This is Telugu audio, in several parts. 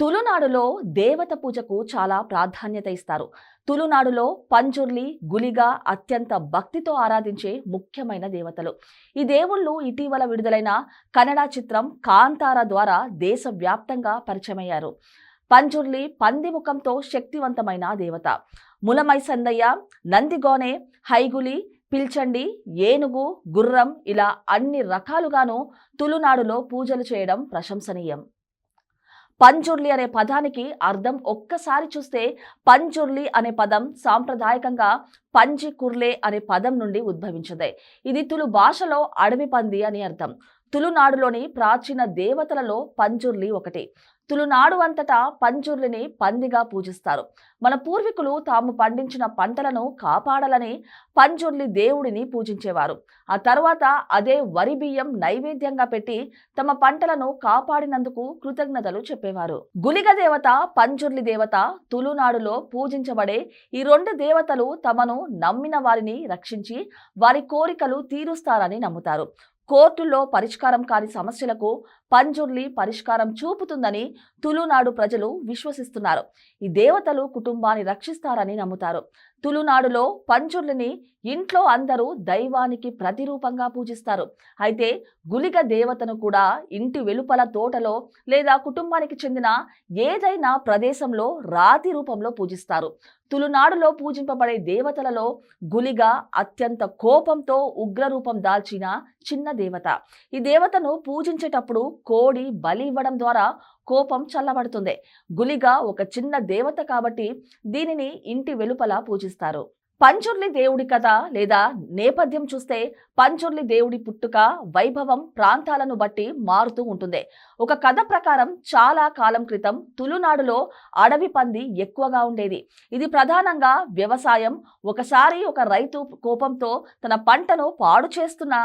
తులునాడులో దేవత పూజకు చాలా ప్రాధాన్యత ఇస్తారు. తులునాడులో పంజుర్లి గులిగా అత్యంత భక్తితో ఆరాధించే ముఖ్యమైన దేవతలు. ఈ దేవుళ్ళు ఇటీవల విడుదలైన కన్నడ చిత్రం కాంతార ద్వారా దేశవ్యాప్తంగా పరిచయమయ్యారు. పంజుర్లి పందిముఖంతో శక్తివంతమైన దేవత. ములమై సందయ్య నందిగోనె హైగులి పిల్చండి ఏనుగు గుర్రం ఇలా అన్ని రకాలుగాను తులునాడులో పూజలు చేయడం ప్రశంసనీయం. పంజుర్లి అనే పదానికి అర్థం ఒక్కసారి చూస్తే పంజుర్లి అనే పదం సాంప్రదాయకంగా పంజి కుర్లే అనే పదం నుండి ఉద్భవించింది. ఇది తులు భాషలో అడవి పంది అని అర్థం. తులునాడులోని ప్రాచీన దేవతలలో పంజుర్లి ఒకటి. తులునాడు అంతటా పంజుర్లిని పందిగా పూజిస్తారు. మన పూర్వీకులు తాము పండించిన పంటలను కాపాడాలని పంజుర్లి దేవుడిని పూజించేవారు. ఆ తర్వాత అదే వరి బియ్యం నైవేద్యంగా పెట్టి తమ పంటలను కాపాడినందుకు కృతజ్ఞతలు చెప్పేవారు. గులిగ దేవత పంజుర్లి దేవత తులునాడులో పూజించబడే ఈ రెండు దేవతలు తమను నమ్మిన వారిని రక్షించి వారి కోరికలు తీరుస్తారని నమ్ముతారు. కోర్టుల్లో పరిష్కారం కాని సమస్యలకు పంజుర్లి పరిష్కారం చూపుతుందని తులునాడు ప్రజలు విశ్వసిస్తున్నారు. ఈ దేవతలు కుటుంబాన్ని రక్షిస్తారని నమ్ముతారు. తులునాడులో పంజుర్లిని ఇంట్లో అందరూ దైవానికి ప్రతిరూపంగా పూజిస్తారు. అయితే గులిగ దేవతను కూడా ఇంటి వెలుపల తోటలో లేదా కుటుంబానికి చెందిన ఏదైనా ప్రదేశంలో రాతి రూపంలో పూజిస్తారు. తులునాడులో పూజింపబడే దేవతలలో గులిగ అత్యంత కోపంతో ఉగ్రరూపం దాల్చిన చిన్న దేవత. ఈ దేవతను పూజించేటప్పుడు కోడి బలి ఇవ్వడం ద్వారా కోపం చల్లబడుతుంది. గులిగా ఒక చిన్న దేవత కాబట్టి దీనిని ఇంటి వెలుపల పూజిస్తారు. పంచుర్లి దేవుడి కథ లేదా నేపథ్యం చూస్తే పంచుర్లి దేవుడి పుట్టుక వైభవం ప్రాంతాలను బట్టి మారుతూ ఉంటుంది. ఒక కథ ప్రకారం చాలా కాలం క్రితం తులునాడులో అడవి పంది ఎక్కువగా ఉండేది. ఇది ప్రధానంగా వ్యవసాయం. ఒకసారి ఒక రైతు కోపంతో తన పంటను పాడు చేస్తున్న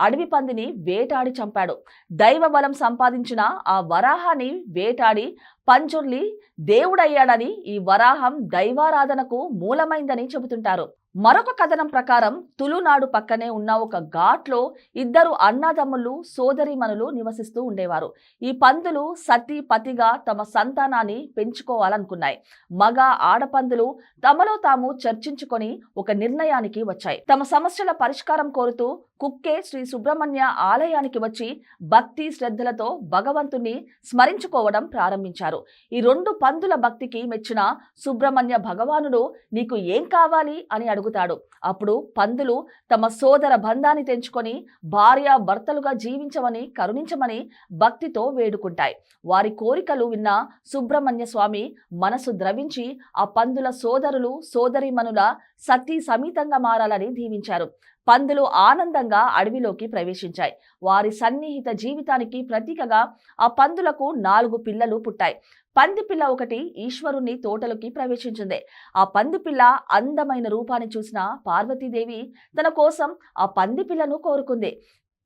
అడవి పందిని వేటాడి చంపాడు. దైవ బలం సంపాదించిన ఆ వరాహాన్ని వేటాడి పంచుర్లి దేవుడయ్యాడని ఈ వరాహం దైవారాధనకు మూలమైందని చెబుతుంటారు. మరొక కథనం ప్రకారం తులునాడు పక్కనే ఉన్న ఒక ఘాట్లో ఇద్దరు అన్నదమ్ములు సోదరిమనులు నివసిస్తూ ఉండేవారు. ఈ పందులు సతీ పతిగా తమ సంతానాన్ని పెంచుకోవాలనుకున్నాయి. మగ ఆడపందులు తమలో తాము చర్చించుకొని ఒక నిర్ణయానికి వచ్చాయి. తమ సమస్యల పరిష్కారం కోరుతూ కుక్కే శ్రీ సుబ్రహ్మణ్య ఆలయానికి వచ్చి భక్తి శ్రద్ధలతో భగవంతుణ్ణి స్మరించుకోవడం ప్రారంభించారు. ఈ రెండు పందుల భక్తికి మెచ్చిన సుబ్రహ్మణ్య భగవానుడు నీకు ఏం కావాలి? అని అడుగుతాడు. అప్పుడు పందులు తమ సోదర బంధాన్ని తెంచుకొని భార్య భర్తలుగా జీవించమని కరుణించమని భక్తితో వేడుకుంటాయి. వారి కోరికలు విన్న సుబ్రహ్మణ్య స్వామి మనసు ద్రవించి ఆ పందుల సోదరులు సోదరిమనుల సతీ సమేతంగా మారాలని దీవించారు. పందులు ఆనందంగా అడవిలోకి ప్రవేశించాయి. వారి సన్నిహిత జీవితానికి ప్రతీకగా ఆ పందులకు నాలుగు పిల్లలు పుట్టాయి. పంది పిల్ల ఒకటి ఈశ్వరుని తోటలోకి ప్రవేశించింది. ఆ పంది పిల్ల అందమైన రూపాన్ని చూసిన పార్వతీదేవి తన కోసం ఆ పంది పిల్లను కోరుకుంది.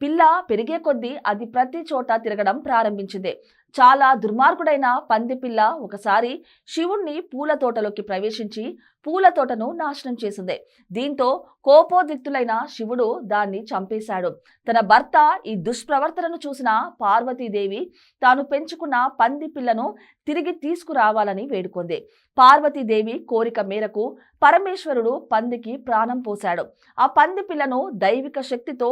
పిల్ల పెరిగే కొద్దీ అది ప్రతి చోట తిరగడం ప్రారంభించింది. చాలా దుర్మార్గుడైన పందిపిల్ల ఒకసారి శివుణ్ణి పూల తోటలోకి ప్రవేశించి పూల తోటను నాశనం చేసింది. దీంతో కోపోద్రిక్తులైన శివుడు దాన్ని చంపేశాడు. తన భర్త ఈ దుష్ప్రవర్తనను చూసిన పార్వతీదేవి తాను పెంచుకున్న పంది పిల్లను తిరిగి తీసుకురావాలని వేడుకుంది. పార్వతీదేవి కోరిక మేరకు పరమేశ్వరుడు పందికి ప్రాణం పోశాడు. ఆ పంది పిల్లను దైవిక శక్తితో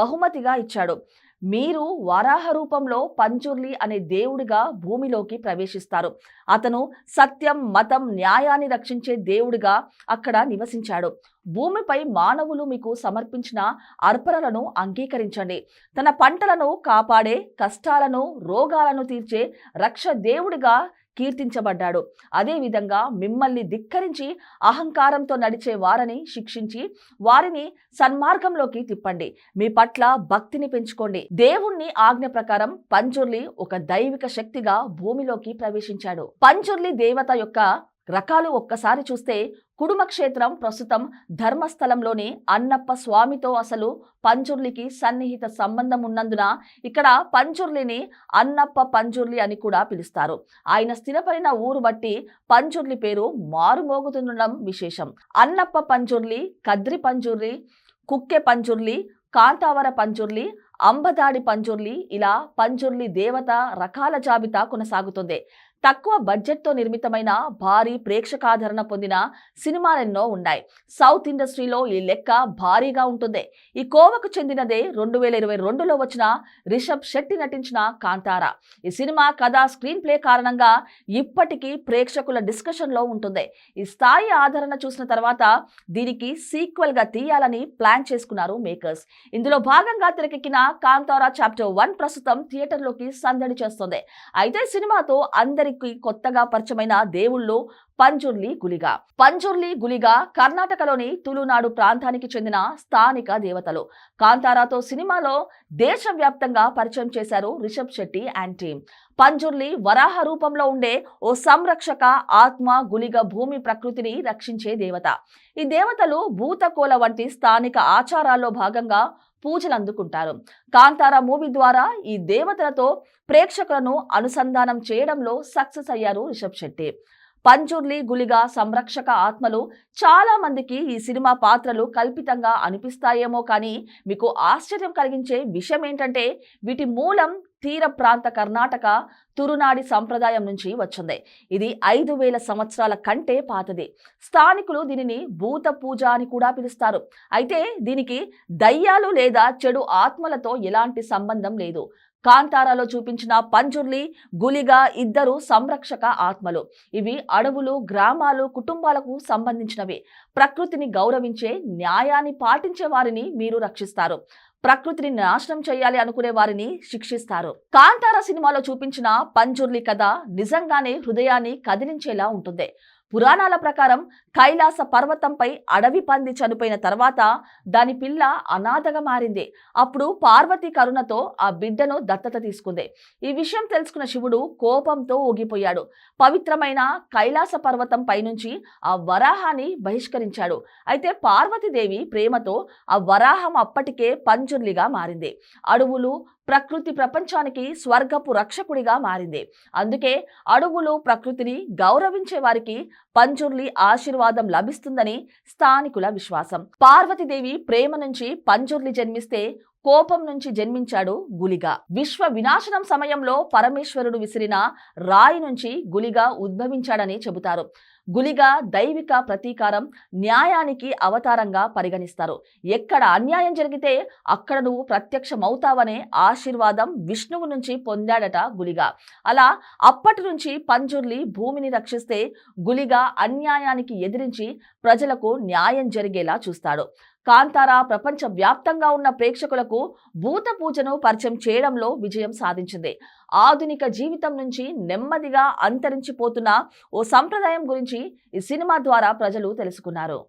బహుమతిగా ఇచ్చాడు. మీరు వరాహ రూపంలో పంచుర్లి అనే దేవుడిగా భూమిలోకి ప్రవేశిస్తారు. అతను సత్యం మతం న్యాయాన్ని రక్షించే దేవుడిగా అక్కడ నివసించాడు. భూమిపై మానవులు మీకు సమర్పించిన అర్పణలను అంగీకరించండి. తన పంటలను కాపాడే కష్టాలను రోగాలను తీర్చే రక్ష దేవుడిగా కీర్తించబడ్డాడు. అదేవిధంగా మిమ్మల్ని ధిక్కరించి అహంకారంతో నడిచే వారిని శిక్షించి వారిని సన్మార్గంలోకి తిప్పండి. మీ పట్ల భక్తిని పెంచుకోండి. దేవుణ్ణి ఆజ్ఞ ప్రకారం పంచుర్లి ఒక దైవిక శక్తిగా భూమిలోకి ప్రవేశించాడు. పంచుర్లి దేవత యొక్క రకాలు ఒక్కసారి చూస్తే కుడుమ క్షేత్రం ప్రస్తుతం ధర్మస్థలంలోని అన్నప్ప స్వామితో అసలు పంచుర్లికి సన్నిహిత సంబంధం ఉన్నందున ఇక్కడ పంచుర్లిని అన్నప్ప పంచుర్లి అని కూడా పిలుస్తారు. ఆయన స్థిరపడిన ఊరు బట్టి పంచుర్లి పేరు మారుమోగుతుండడం విశేషం. అన్నప్ప పంచుర్లి కద్రి పంచుర్లి కుక్కె పంచుర్లి కాంతావర పంచుర్లి అంబదాడి పంచుర్లి ఇలా పంచుర్లి దేవత రకాల జాబితా కొనసాగుతుంది. తక్కువ బడ్జెట్తో నిర్మితమైన భారీ ప్రేక్షకాదరణ పొందిన సినిమాలెన్నో ఉన్నాయి. సౌత్ ఇండస్ట్రీలో ఈ లెక్క భారీగా ఉంటుంది. ఈ కోవకు చెందినదే రెండు వేల ఇరవై రెండులో వచ్చిన రిషబ్ శెట్టి నటించిన కాంతారా. ఈ సినిమా కథ స్క్రీన్ ప్లే కారణంగా ఇప్పటికీ ప్రేక్షకుల డిస్కషన్లో ఉంటుంది. ఈ స్థాయి ఆదరణ చూసిన తర్వాత దీనికి సీక్వెల్గా తీయాలని ప్లాన్ చేసుకున్నారు మేకర్స్. ఇందులో భాగంగా తెరకెక్కిన కాంతారా చాప్టర్ వన్ ప్రస్తుతం థియేటర్లోకి సందడి చేస్తుంది. అయితే సినిమాతో అందరి అందరికీ కొత్తగా పరిచయమైన దేవుళ్ళు పంజుర్లి గులిగా. పంజుర్లి గులిగా కర్ణాటకలోని తులునాడు ప్రాంతానికి చెందిన స్థానిక దేవతలు. కాంతారాతో సినిమాలో దేశవ్యాప్తంగా పరిచయం చేశారు రిషబ్ శెట్టి అండ్ టీమ్ పంజుర్లి వరాహ రూపంలో ఉండే ఓ సంరక్షక ఆత్మ గులిగ భూమి ప్రకృతిని రక్షించే దేవత. ఈ దేవతలు భూతకోల వంటి స్థానిక ఆచారాల్లో భాగంగా పూజలు అందుకుంటారు. కాంతార మూవీ ద్వారా ఈ దేవతలతో ప్రేక్షకులను అనుసంధానం చేయడంలో సక్సెస్ అయ్యారు రిషబ్ శెట్టి. పంజుర్లి గులిగా సంరక్షక ఆత్మలు చాలా మందికి ఈ సినిమా పాత్రలు కల్పితంగా అనిపిస్తాయేమో కానీ మీకు ఆశ్చర్యం కలిగించే విషయం ఏంటంటే వీటి మూలం తీర ప్రాంత కర్ణాటక తురునాడి సంప్రదాయం నుంచి వచ్చింది. ఇది ఐదు వేల సంవత్సరాల కంటే పాతది. స్థానికులు దీనిని భూత పూజ అని కూడా పిలుస్తారు. అయితే దీనికి దయ్యాలు లేదా చెడు ఆత్మలతో ఎలాంటి సంబంధం లేదు. కాంతారాలో చూపించిన పంజుర్లి గులిగా ఇద్దరు సంరక్షక ఆత్మలు. ఇవి అడవులు గ్రామాలు కుటుంబాలకు సంబంధించినవి. ప్రకృతిని గౌరవించే న్యాయాన్ని పాటించే వారిని మీరు రక్షిస్తారు. ప్రకృతిని నాశనం చేయాలి అనుకునే వారిని శిక్షిస్తారు. కాంతార సినిమాలో చూపించిన పంజుర్లి కథ నిజంగానే హృదయాన్ని కదిలించేలా ఉంటుంది. పురాణాల ప్రకారం కైలాస పర్వతంపై అడవి పంది చనిపోయిన తర్వాత దాని పిల్ల అనాథగా మారింది. అప్పుడు పార్వతి కరుణతో ఆ బిడ్డను దత్తత తీసుకుంది. ఈ విషయం తెలుసుకున్న శివుడు కోపంతో ఊగిపోయాడు. పవిత్రమైన కైలాస పర్వతం పైనుంచి ఆ వరాహాన్ని బహిష్కరించాడు. అయితే పార్వతీదేవి ప్రేమతో ఆ వరాహం అప్పటికే పంజుర్లిగా మారింది. అడవులు ప్రకృతి ప్రపంచానికి స్వర్గపు రక్షకుడిగా మారింది. అందుకే అడవులు ప్రకృతిని గౌరవించే వారికి పంచుర్లి ఆశీర్వాదం లభిస్తుందని స్థానికుల విశ్వాసం. పార్వతీదేవి ప్రేమ నుంచి పంజుర్లి జన్మిస్తే కోపం నుంచి జన్మించాడు గులిగా. విశ్వ వినాశనం సమయంలో పరమేశ్వరుడు విసిరిన రాయి నుంచి గులిగా ఉద్భవించాడని చెబుతారు. గులిగా దైవిక ప్రతీకారం న్యాయానికి అవతారంగా పరిగణిస్తారు. ఎక్కడ అన్యాయం జరిగితే అక్కడ నువ్వు ప్రత్యక్షమవుతావనే ఆశీర్వాదం విష్ణువు నుంచి పొందాడట గులిగా అలా అప్పటి నుంచి పంజుర్లి భూమిని రక్షిస్తే గులిగా అన్యాయానికి ఎదిరించి ప్రజలకు న్యాయం జరిగేలా చూస్తాడు. కాంతారా ప్రపంచ వ్యాప్తంగా ఉన్న ప్రేక్షకులకు భూత పూజను పరిచయం చేయడంలో విజయం సాధించింది. ఆధునిక జీవితం నుంచి నెమ్మదిగా అంతరించిపోతున్న ఓ సంప్రదాయం గురించి ఈ సినిమా ద్వారా ప్రజలు తెలుసుకున్నారు.